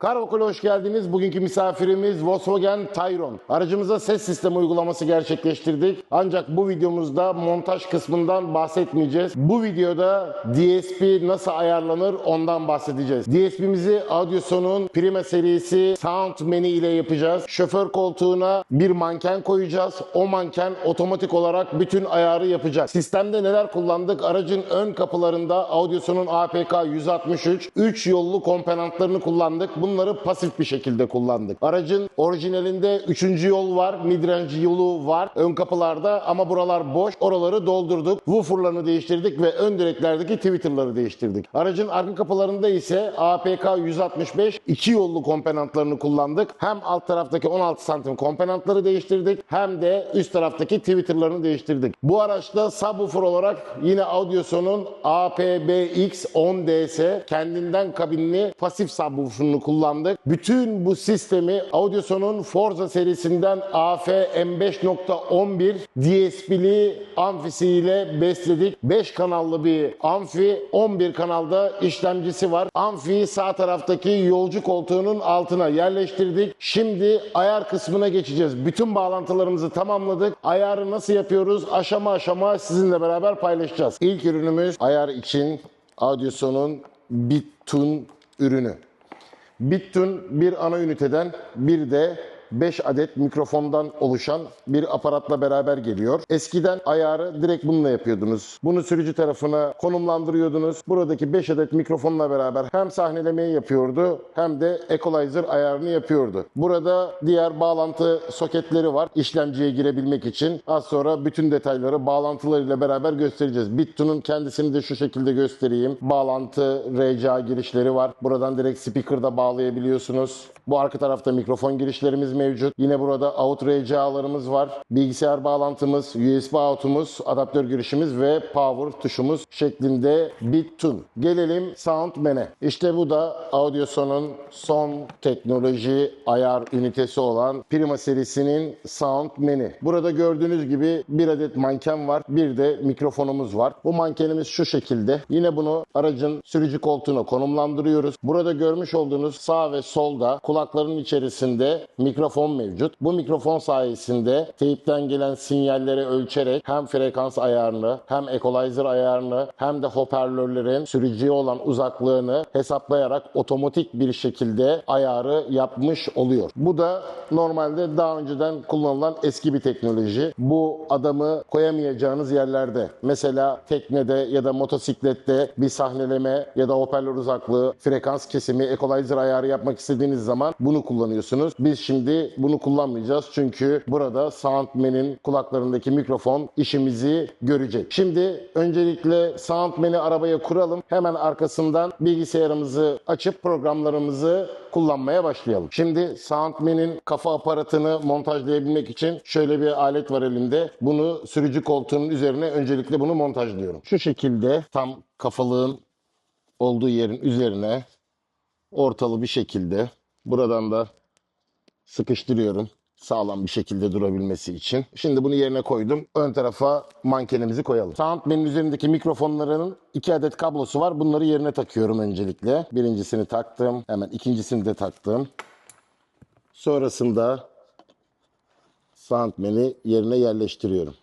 Karaoke'le hoş geldiniz. Bugünkü misafirimiz Volkswagen Tayron. Aracımıza ses sistemi uygulaması gerçekleştirdik. Ancak bu videomuzda montaj kısmından bahsetmeyeceğiz. Bu videoda DSP nasıl ayarlanır ondan bahsedeceğiz. DSP'mizi Audioson'un Prima serisi Sound Menu ile yapacağız. Şoför koltuğuna bir manken koyacağız. O manken otomatik olarak bütün ayarı yapacak. Sistemde neler kullandık? Aracın ön kapılarında Audioson'un APK 163 3 yollu komponentlerini kullandık. Bunları pasif bir şekilde kullandık. Aracın orijinalinde 3. yol var, midrange yolu var ön kapılarda ama buralar boş. Oraları doldurduk. Woofer'larını değiştirdik ve ön direklerdeki tweeter'ları değiştirdik. Aracın arka kapılarında ise APK 165 2 yollu komponentlerini kullandık. Hem alt taraftaki 16 santim komponentleri değiştirdik hem de üst taraftaki tweeter'larını değiştirdik. Bu araçta subwoofer olarak yine Audioson'un APBX 10DS kendinden kabinli pasif subwoofer'ını kullandık. Bütün bu sistemi Audioson'un Forza serisinden AF M5.11 DSP'li amfisiyle besledik. 5 kanallı bir amfi, 11 kanalda işlemcisi var. Amfiyi sağ taraftaki yolcu koltuğunun altına yerleştirdik. Şimdi ayar kısmına geçeceğiz. Bütün bağlantılarımızı tamamladık. Ayarı nasıl yapıyoruz? Aşama aşama sizinle beraber paylaşacağız. İlk ürünümüz ayar için Audioson'un Bittune ürünü. Bittun bir ana üniteden bir de 5 adet mikrofondan oluşan bir aparatla beraber geliyor. Eskiden ayarı direkt bununla yapıyordunuz. Bunu sürücü tarafına konumlandırıyordunuz. Buradaki 5 adet mikrofonla beraber hem sahnelemeyi yapıyordu hem de equalizer ayarını yapıyordu. Burada diğer bağlantı soketleri var işlemciye girebilmek için. Az sonra bütün detayları bağlantılarıyla beraber göstereceğiz. Bittun'un kendisini de şu şekilde göstereyim. Bağlantı RCA girişleri var. Buradan direkt speaker'da bağlayabiliyorsunuz. Bu arka tarafta mikrofon girişlerimiz mevcut. Yine burada out RCA'larımız var. Bilgisayar bağlantımız, USB out'umuz, adaptör girişimiz ve power tuşumuz şeklinde Bittun. Gelelim Soundman'e. İşte bu da Audioson'un son teknoloji ayar ünitesi olan Prima serisinin Soundman'i. Burada gördüğünüz gibi bir adet manken var. Bir de mikrofonumuz var. Bu mankenimiz şu şekilde. Yine bunu aracın sürücü koltuğuna konumlandırıyoruz. Burada görmüş olduğunuz sağ ve solda kulakların içerisinde mikrofon mevcut. Bu mikrofon sayesinde teypten gelen sinyalleri ölçerek hem frekans ayarını hem equalizer ayarını hem de hoparlörlerin sürücüye olan uzaklığını hesaplayarak otomatik bir şekilde ayarı yapmış oluyor. Bu da normalde daha önceden kullanılan eski bir teknoloji. Bu adamı koyamayacağınız yerlerde mesela teknede ya da motosiklette bir sahneleme ya da hoparlör uzaklığı, frekans kesimi, equalizer ayarı yapmak istediğiniz zaman bunu kullanıyorsunuz. Biz şimdi bunu kullanmayacağız çünkü burada Soundman'in kulaklarındaki mikrofon işimizi görecek. Şimdi öncelikle Soundman'i arabaya kuralım. Hemen arkasından bilgisayarımızı açıp programlarımızı kullanmaya başlayalım. Şimdi Soundman'in kafa aparatını montajlayabilmek için şöyle bir alet var elimde. Bunu sürücü koltuğunun üzerine öncelikle bunu montajlıyorum. Şu şekilde tam kafalığın olduğu yerin üzerine ortalı bir şekilde buradan da sıkıştırıyorum sağlam bir şekilde durabilmesi için. Şimdi bunu yerine koydum. Ön tarafa mankenimizi koyalım. Soundman'in üzerindeki mikrofonların iki adet kablosu var. Bunları yerine takıyorum öncelikle. Birincisini taktım. Hemen ikincisini de taktım. Sonrasında Soundman'i yerine yerleştiriyorum.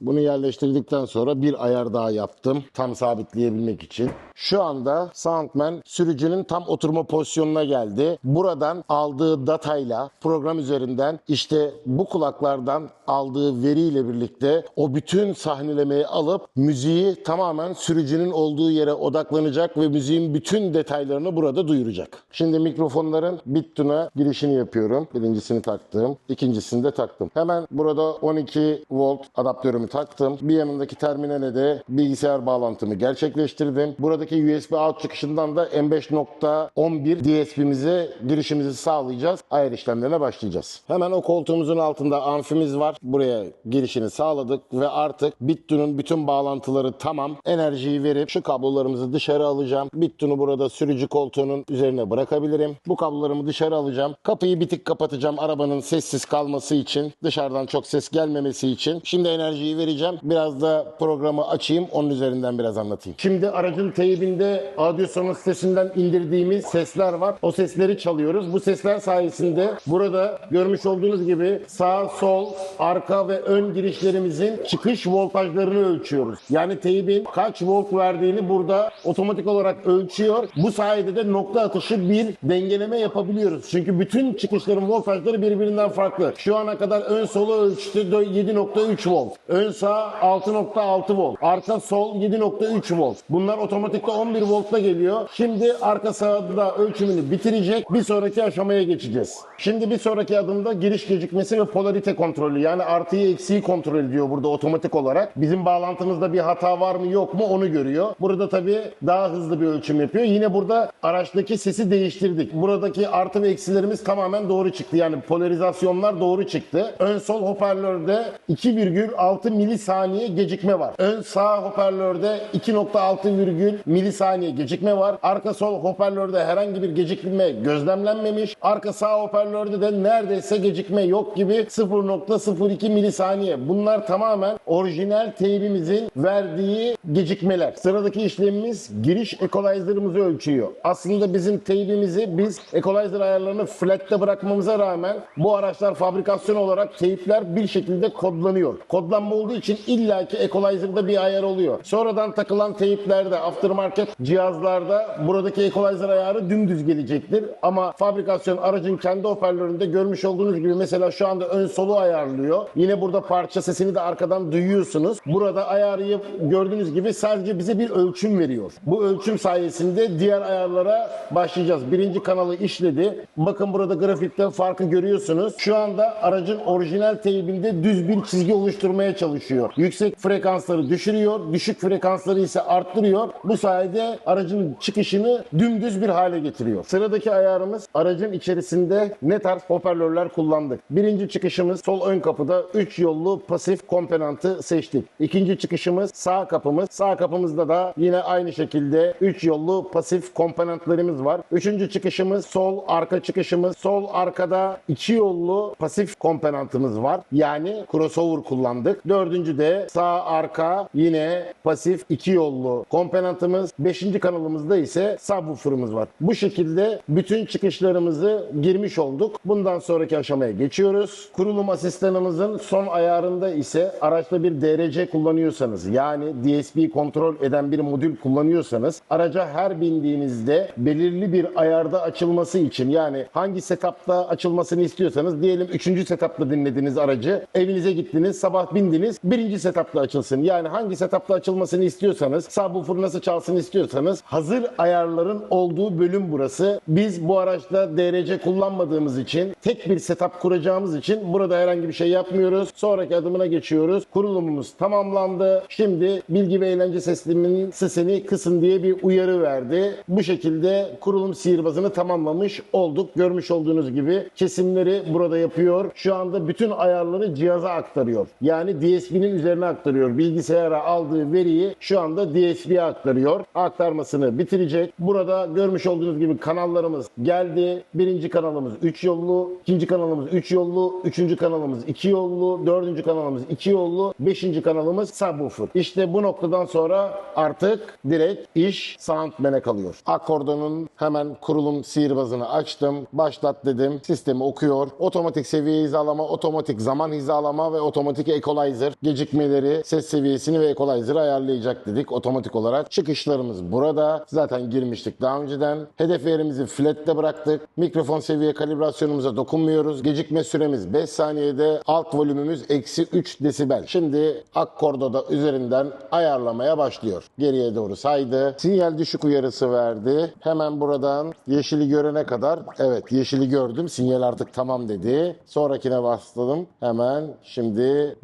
Bunu yerleştirdikten sonra bir ayar daha yaptım. Tam sabitleyebilmek için. Şu anda Soundman sürücünün tam oturma pozisyonuna geldi. Buradan aldığı datayla program üzerinden işte bu kulaklardan aldığı veriyle birlikte o bütün sahnelemeyi alıp müziği tamamen sürücünün olduğu yere odaklanacak ve müziğin bütün detaylarını burada duyuracak. Şimdi mikrofonların Bittune'a girişini yapıyorum. Birincisini taktım. ikincisini de taktım. Hemen burada 12 volt adaptörümü taktım. Bir yanındaki terminale de bilgisayar bağlantımı gerçekleştirdim. Buradaki USB out çıkışından da M5.11 DSP'mize girişimizi sağlayacağız. Ayar işlemlerine başlayacağız. Hemen o koltuğumuzun altında amfimiz var. Buraya girişini sağladık ve artık Bittune'un bütün bağlantıları tamam. Enerjiyi verip şu kablolarımızı dışarı alacağım. Bittune'u burada sürücü koltuğunun üzerine bırakabilirim. Bu kablolarımı dışarı alacağım. Kapıyı bir tık kapatacağım arabanın sessiz kalması için. Dışarıdan çok ses gelmemesi için. Şimdi enerjiyi vereceğim. Biraz da programı açayım, onun üzerinden biraz anlatayım. Şimdi aracın teybinde Audioson'un sitesinden indirdiğimiz sesler var. O sesleri çalıyoruz. Bu sesler sayesinde burada görmüş olduğunuz gibi sağ, sol, arka ve ön girişlerimizin çıkış voltajlarını ölçüyoruz. Yani teybin kaç volt verdiğini burada otomatik olarak ölçüyor. Bu sayede de nokta atışı bir dengeleme yapabiliyoruz. Çünkü bütün çıkışların voltajları birbirinden farklı. Şu ana kadar ön solu ölçtü 7.3 volt. Ön sağ 6.6 volt. Arka sol 7.3 volt. Bunlar otomatikte 11 voltla geliyor. Şimdi arka sağda ölçümünü bitirecek. Bir sonraki aşamaya geçeceğiz. Şimdi bir sonraki adımda giriş gecikmesi ve polarite kontrolü. Yani artıyı eksiği kontrol ediyor burada otomatik olarak. Bizim bağlantımızda bir hata var mı yok mu onu görüyor. Burada tabii daha hızlı bir ölçüm yapıyor. Yine burada araçtaki sesi değiştirdik. Buradaki artı ve eksilerimiz tamamen doğru çıktı. Yani polarizasyonlar doğru çıktı. Ön sol hoparlörde 2,6 milisaniye gecikme var. Ön sağ hoparlörde 2.6 virgül milisaniye gecikme var. Arka sol hoparlörde herhangi bir gecikme gözlemlenmemiş. Arka sağ hoparlörde de neredeyse gecikme yok gibi 0.02 milisaniye. Bunlar tamamen orijinal teybimizin verdiği gecikmeler. Sıradaki işlemimiz giriş equalizer'ımızı ölçüyor. Aslında bizim teybimizi biz equalizer ayarlarını flat'te bırakmamıza rağmen bu araçlar fabrikasyon olarak teypler bir şekilde kodlanıyor. Kodlanma olduğu için illaki equalizer'da bir ayar oluyor. Sonradan takılan teyplerde aftermarket cihazlarda buradaki equalizer ayarı dümdüz gelecektir. Ama fabrikasyon aracın kendi hoparlöründe görmüş olduğunuz gibi mesela şu anda ön solu ayarlıyor. Yine burada parça sesini de arkadan duyuyorsunuz. Burada ayarı gördüğünüz gibi sadece bize bir ölçüm veriyor. Bu ölçüm sayesinde diğer ayarlara başlayacağız. Birinci kanalı işledi. Bakın burada grafikte farkı görüyorsunuz. Şu anda aracın orijinal teybinde düz bir çizgi oluşturmaya çalışıyor. Yüksek frekansları düşürüyor, düşük frekansları ise arttırıyor. Bu sayede aracın çıkışını dümdüz bir hale getiriyor. Sıradaki ayarımız aracın içerisinde ne tarz hoparlörler kullandık. Birinci çıkışımız sol ön kapıda 3 yollu pasif komponentı seçtik. İkinci çıkışımız sağ kapımız. Sağ kapımızda da yine aynı şekilde 3 yollu pasif komponentlerimiz var. Üçüncü çıkışımız sol arka çıkışımız. Sol arkada 2 yollu pasif komponentimiz var. Yani crossover kullandık. Dördüncü de sağ arka yine pasif 2 yollu komponentimiz. Beşinci kanalımızda ise subwoofer'ımız var. Bu şekilde bütün çıkışlarımızı girmiş olduk. Bundan sonraki aşamaya geçiyoruz. Kurulum asistanımızın son ayarında ise araçta bir DRC kullanıyorsanız yani DSP kontrol eden bir modül kullanıyorsanız araca her bindiğinizde belirli bir ayarda açılması için yani hangi setupta açılmasını istiyorsanız diyelim 3. setupta dinlediniz aracı evinize gittiniz sabah bindiniz birinci setupta açılsın yani hangi setupta açılmasını istiyorsanız subwoofer nasıl çalsın istiyorsanız hazır ayarların olduğu bölüm burası. Biz bu araçta DRC kullanmadığımız için tek bir setup kuracağımız için burada herhangi bir şey yapmıyoruz. Sonraki adımına geçiyoruz. Kurulumumuz tamamlandı. Şimdi bilgi ve eğlence sisteminin sesini kısın diye bir uyarı verdi. Bu şekilde kurulum sihirbazını tamamlamış olduk. Görmüş olduğunuz gibi kesimleri burada yapıyor. Şu anda bütün ayarları cihaza aktarıyor. Yani DSP'nin üzerine aktarıyor. Bilgisayara aldığı veriyi şu anda DSP'ye aktarıyor. Aktarmasını bitirecek. Burada görmüş olduğunuz gibi kanallarımız geldi. Birinci kanalımız 3 yollu, ikinci kanalımız 3 yollu, üçüncü kanalımız 2 yollu, dördüncü kanalımız 2 yollu, beşinci kanalımız subwoofer. İşte bu noktadan sonra artık direkt iş Soundman'e kalıyor. Akordonun hemen kurulum sihirbazını açtım. Başlat dedim. Sistemi okuyor. Otomatik seviye hizalama, otomatik zaman hizalama ve otomatik equalizer gecikmeleri, ses seviyesini ve equalizer'ı ayarlayacak dedik otomatik olarak. Çıkışlarımız burada. Zaten girmiştik daha önceden. Hedef verimizi flat'te bıraktık. Mikrofon seviye kalibrasyonumuza dokunmuyoruz. Gecikme süremiz 5 saniyede. Alt volümümüz eksi 3 desibel. Şimdi akkordoda üzerinden ayarlamaya başlıyor. Geriye doğru saydı. Sinyal düşük uyarısı verdi. Hemen buradan yeşili görene kadar evet yeşili gördüm. Sinyal artık tamam dedi. Sonrakine bastım. Hemen şimdi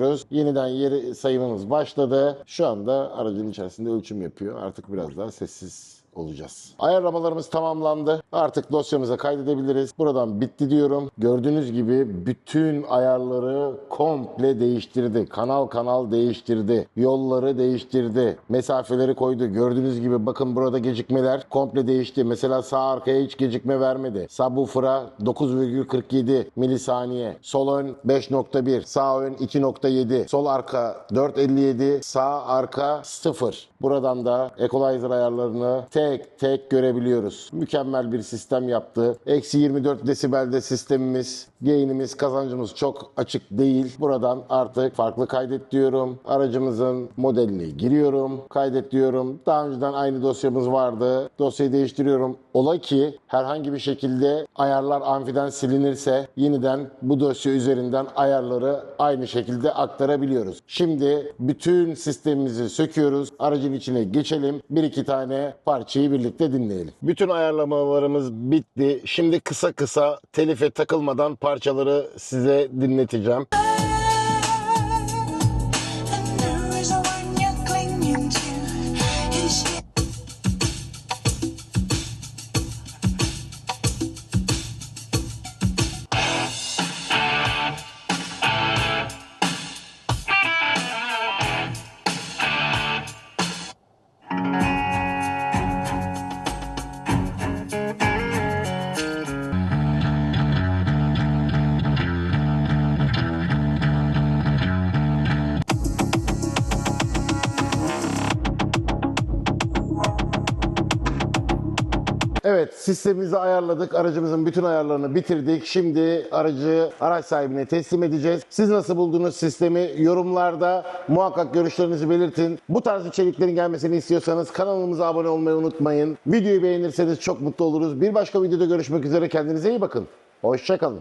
başlatıyoruz. Yeniden yeri sayımımız başladı. Şu anda aracın içerisinde ölçüm yapıyor. Artık biraz daha sessiz olacağız. Ayarlamalarımız tamamlandı. Artık dosyamıza kaydedebiliriz. Buradan bitti diyorum. Gördüğünüz gibi bütün ayarları komple değiştirdi. Kanal kanal değiştirdi. Yolları değiştirdi. Mesafeleri koydu. Gördüğünüz gibi bakın burada gecikmeler komple değişti. Mesela sağ arkaya hiç gecikme vermedi. Subwoofer'a 9,47 milisaniye. Sol ön 5.1. Sağ ön 2.7. Sol arka 4.57. Sağ arka 0. Buradan da equalizer ayarlarını tek tek görebiliyoruz. Mükemmel bir sistem yaptı. Eksi 24 desibelde sistemimiz, gainimiz, kazancımız çok açık değil. Buradan artık farklı kaydet diyorum. Aracımızın modelini giriyorum. Kaydet diyorum. Daha önceden aynı dosyamız vardı. Dosyayı değiştiriyorum. Ola ki herhangi bir şekilde ayarlar amfiden silinirse yeniden bu dosya üzerinden ayarları aynı şekilde aktarabiliyoruz. Şimdi bütün sistemimizi söküyoruz. Aracın içine geçelim. Bir iki tane parçayı birlikte dinleyelim. Bütün ayarlamalarımız bitti. Şimdi kısa kısa telife takılmadan parçaları size dinleteceğim. And Evet sistemimizi ayarladık. Aracımızın bütün ayarlarını bitirdik. Şimdi aracı araç sahibine teslim edeceğiz. Siz nasıl buldunuz sistemi? Yorumlarda muhakkak görüşlerinizi belirtin. Bu tarz içeriklerin gelmesini istiyorsanız kanalımıza abone olmayı unutmayın. Videoyu beğenirseniz çok mutlu oluruz. Bir başka videoda görüşmek üzere. Kendinize iyi bakın. Hoşçakalın.